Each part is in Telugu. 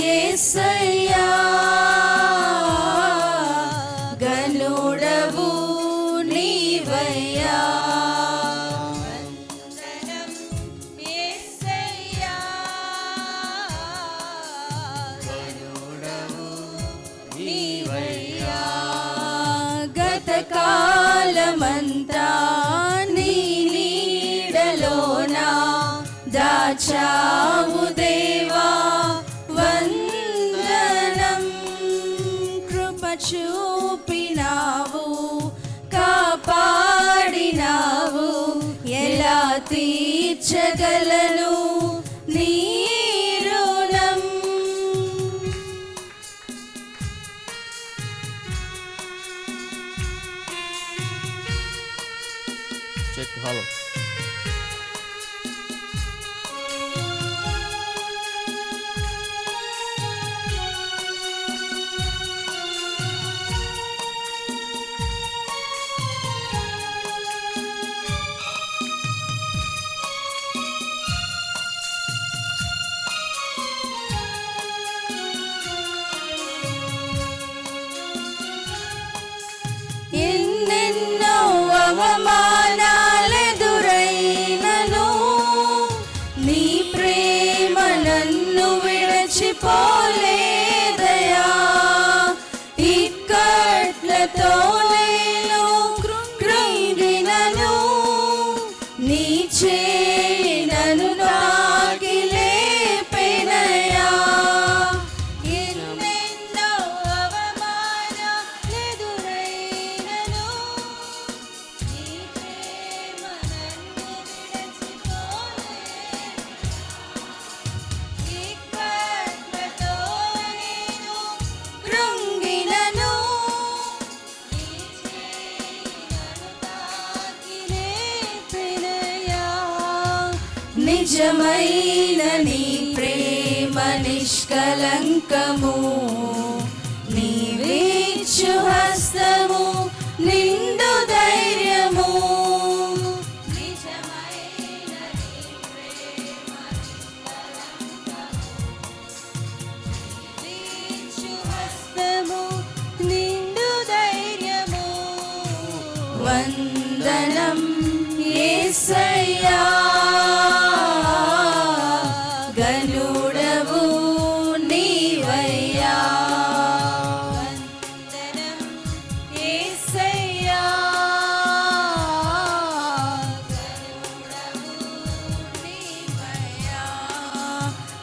Yesayah. అవమానాలెదురైనను నీ ప్రేమ నన్ను విడచిపోలే. నిజమైన నీ ప్రేమ నిష్కలంకము. నీవేచ్చు హస్తము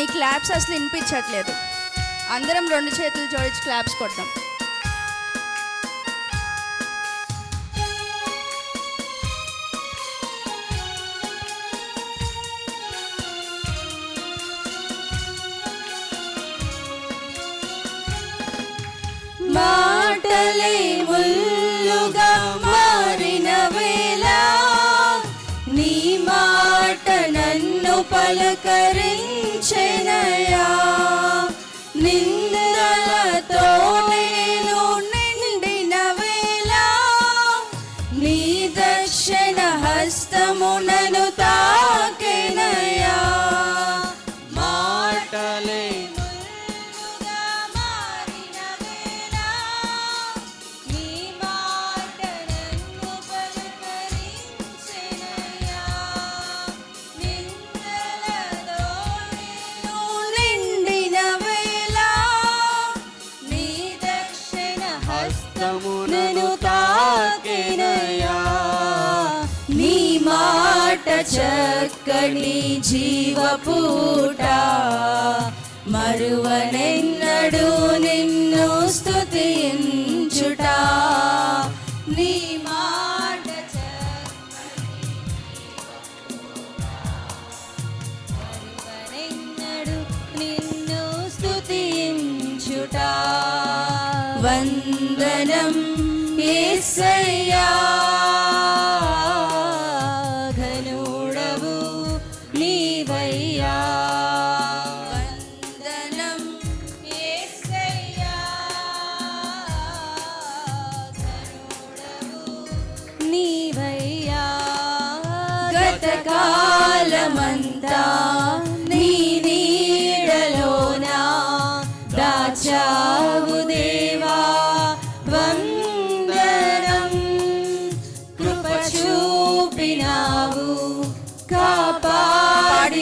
మీ క్లాప్స్ అసలు వినిపించట్లేదు. అందరం రెండు చేతులు జోడించి క్లాప్స్ కొట్టాం పలకరించెనా చక్కటి జీవపూట. మరువనెన్నడు నిన్ను స్థుతించుట నీ మాట మరువనెన్నడు నిన్ను స్థుతించుట వందనం ఏసయ్యా.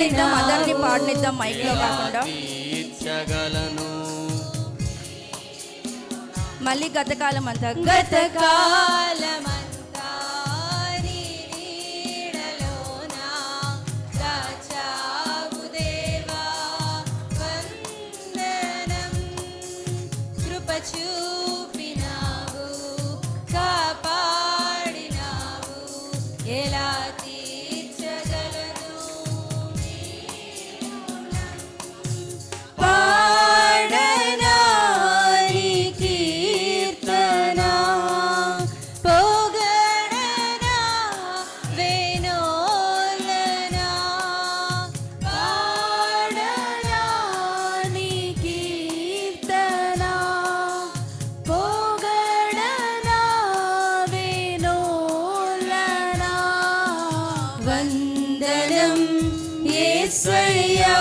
పాడనిద్దాం అందరిని పాడనిద్దాం మైక్లో కాకుండా. మళ్ళీ గతకాలం అంతా గతకాలం சரணம் ஏஸ்வரியா